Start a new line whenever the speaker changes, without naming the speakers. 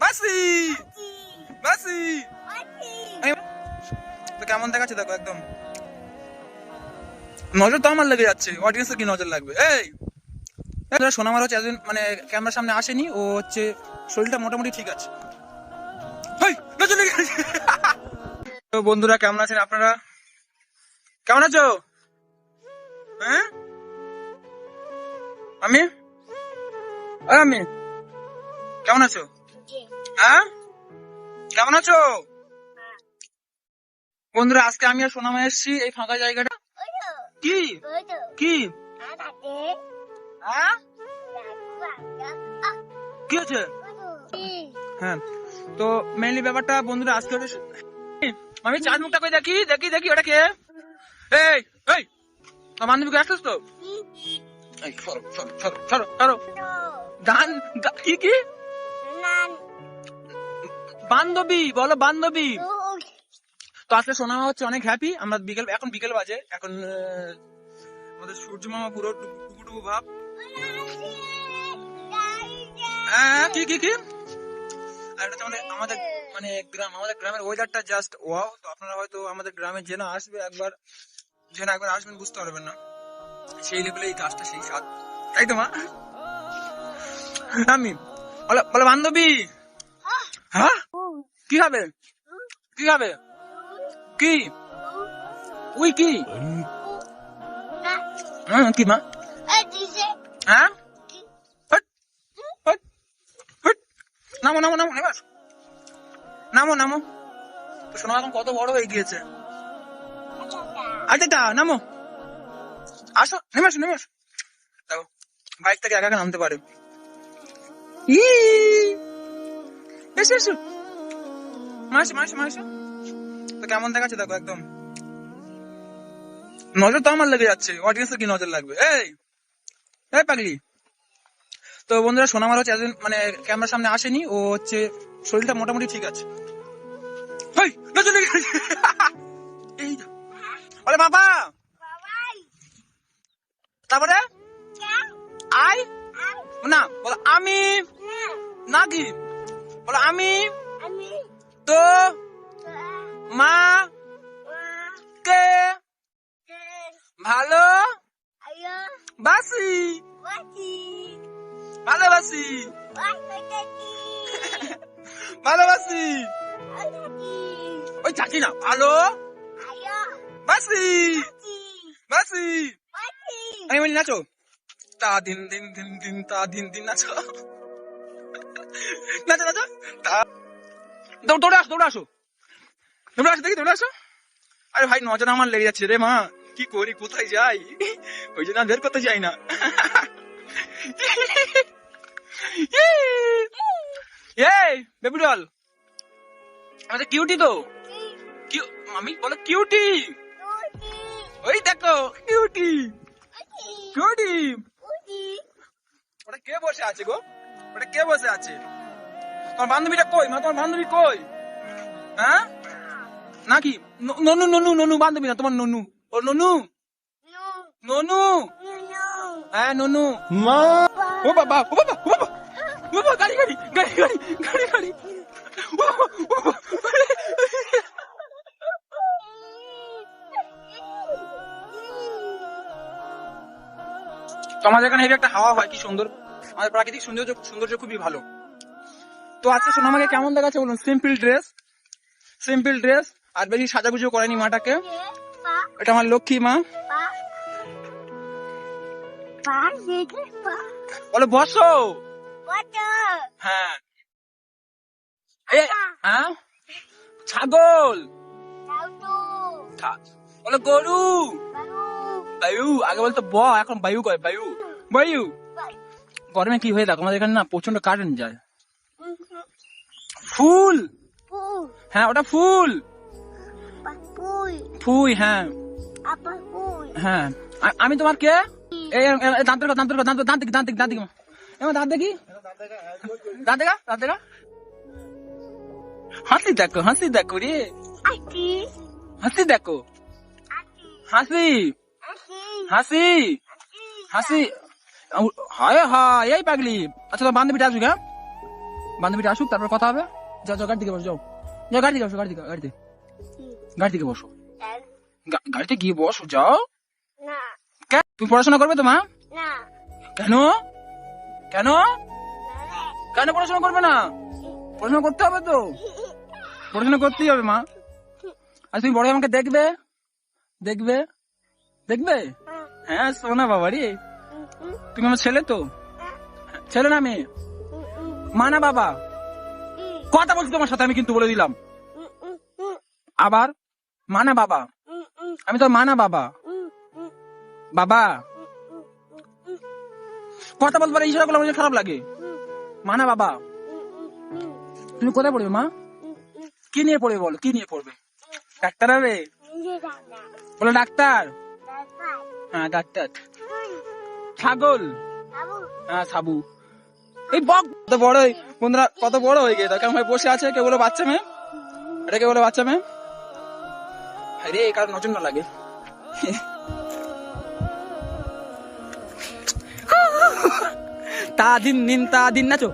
বাসি
আছি
এই- তো কেমন দেখাচ্ছে দেখো একদম। নজর তো আমার লেগে যাচ্ছে অডিয়েন্সের কি নজর লাগবে? এই! সোনামার হচ্ছে একদিন মানে ক্যামেরার সামনে আসেনি ও হচ্ছে শরীরটা মোটামুটি ঠিক আছে। তো বন্ধুরা কেমন আছেন আপনারা? কেমন আছো? হ্যাঁ? আমি? আমি? কেমন আছো? হ্যাঁ? কেমন আছো? বন্ধুরা আজকে আমি আর সোনামা এসেছি এই ফাঁকা জায়গাটা। কি? কি? হ্যাঁ? কি হচ্ছে? হ্যাঁ। তো মেইনলি ব্যাপারটা বন্ধুরা আজকে আমি চাঁদ মুখটা করে দেখি? দেখি দেখি ওটা কে? এই এই! আসছিস তো? এই সরো সরো সরো সরো কি কি? বান্ধবী বলো বান্ধবী। তো আজকে সোনামা হচ্ছে অনেক হ্যাপি আমরা বিকেল এখন বিকেল বাজে এখন আমাদের সূর্য মামা পুরো টুকু টুকু ভাব। হ্যাঁ কি কি কি? আর এটা আমাদের আমাদের মানে গ্রাম আমাদের গ্রামের ওয়েদারটা জাস্ট ওয়াও তো আপনারা হয়তো আমাদের গ্রামে যে আসবে একবার যে একবার আসবেন বুঝতে পারবেন না। সেই লেভেলে এই কাজটা সেই স্বাদ তাই তো মা? আমি। বলো বলো বান্ধবী। হ্যাঁ। কি হবে কি হবে কি? উই কি? হ্যাঁ। কি মা? হ্যাঁ। নামো নামো নামো এবার। নামো নামো। শোনো এখন কত বড় হয়ে গিয়েছে। আচ্ছা তা নামো। আসো নেমে আসো নেমে আসো। দেখো বাইক থেকে একা একা নামতে পারে। এসো এসো মাসি মাসি মাসি তো কেমন দেখাচ্ছে দেখো একদম। নজর তো আমার লেগে যাচ্ছে অডিয়েন্সের কি নজর লাগবে? এই এই পাগলি। তো বন্ধুরা সোনামার হচ্ছে মানে ক্যামেরার সামনে আসেনি ও হচ্ছে শরীরটা মোটামুটি ঠিক আছে। বাবা! তারপরে? আই? না, বলো, আমি নাকি বলো, আমি তো মা কে ভালো বাসি। ভালোবাসি ভালোবাসি ওই চাচি না, ভালো বাসি। বাসি। আমি বলি, নাচো। তা দিন দিন দিন দিন তা দিন দিন নাচো। নাচো নাচো। তা দৌড়ে আসো দৌড়ে আসো। দৌড়ে আসো দেখি দৌড়ে আসো। আরে ভাই নজর আমার লেগে যাচ্ছে রে মা। কি করি কোথায় যাই? ওই জন্য আর বের করতে যাই না। এই বেবি ডল আমাদের কিউটি তো। কিউ আমি বলো কিউটি ওই দেখো কিউটি কিউটি ওটা কে বসে আছে গো? ওটা কে বসে আছে? তোমার বান্ধবীটা কই? মা তোমার বান্ধবী কই? হ্যাঁ? নাকি? ননু ননু ননু বান্ধবী না তোমার ননু। ও ননু? ননু? হ্যাঁ ননু। মা! ও বাবা ও বাবা ও বাবা ও বাবা গাড়ি গাড়ি গাড়ি গাড়ি গাড়ি গাড়ি। ও বাবা, তো আমাদের এখানে হেভি একটা হাওয়া হয় কি সুন্দর। আমাদের প্রাকৃতিক সৌন্দর্য সৌন্দর্য খুবই ভালো। তো আজকে শোনো আমাকে কেমন দেখাচ্ছে বলুন? সিম্পল ড্রেস সিম্পল ড্রেস আর বেশি সাজাগুজো করেনি মাটাকে। এটা আমার লক্ষ্মী মা। বলে বসো। হ্যাঁ। হ্যাঁ? ছাগল। বলো গরু। বায়ু আগে বলতো ব এখন বায়ু কয় বায়ু। বায়ু। গরমে কি হয়ে দেখো আমাদের এখানে না প্রচণ্ড কারেন্ট যায়। ফুল। হ্যাঁ ওটা ফুল। ফুই হ্যাঁ। হ্যাঁ। আমি তোমার কে? এই এই, এই, দাঁত দেখো দাঁত দেখো দাঁত দাঁত দেখি দাঁত দেখি দাঁত দেখি এমন দাঁত দেখি দাঁত দেখা দাঁত দেখা হাসি দেখো হাসি দেখো রে। হাসি দেখো। হাসি। হাসি? হাসি? হায় হায় এই পাগলি। আচ্ছা তোর বান্ধবীটা আসবে হ্যাঁ? বান্ধবীটা আসুক তারপর কথা হবে। যাও যাও গাড়ি থেকে বসো যাও। যাও গাড়ি থেকে বসো গাড়ি থেকে গাড়িতে। গাড়ি থেকে বসো। গাড়িতে গিয়ে বসো যাও? তুমি পড়াশোনা করবে তো মা?
না।
কেন? কেন? কেন পড়াশোনা করবে না? পড়াশোনা করতে হবে তো। পড়াশোনা করতেই হবে মা। আর তুমি বড় আমাকে দেখবে? দেখবে? দেখবে? হ্যাঁ সোনা বাবা রে তুমি আমার ছেলে তো? ছেলে না মেয়ে? মা না বাবা? কথা বলছি তোমার সাথে, আমি কিন্তু বলে দিলাম। আবার? মা না বাবা? আমি তো মা না বাবা। বাবা? কথা বলতে পারে ইশারা করলে আমার খারাপ লাগে। মা না বাবা? তুমি কোথায় পড়বে, মা? কি নিয়ে পড়বে বলো? কি নিয়ে পড়বে? ডাক্তার হবে? বলো, ডাক্তার। হ্যাঁ ডাক্তার। ছাগল। হ্যাঁ সাবু এই বক, কত বড় বন্ধুরা, কত বড় হয়ে গেছে কেমন বসে আছে কেউ বলে বাচ্চা মেয়ে এটা কে বলে বাচ্চা মেয়ে আরে কার নজর না লাগে। তা দিন নিন, তা দিন, নাচো।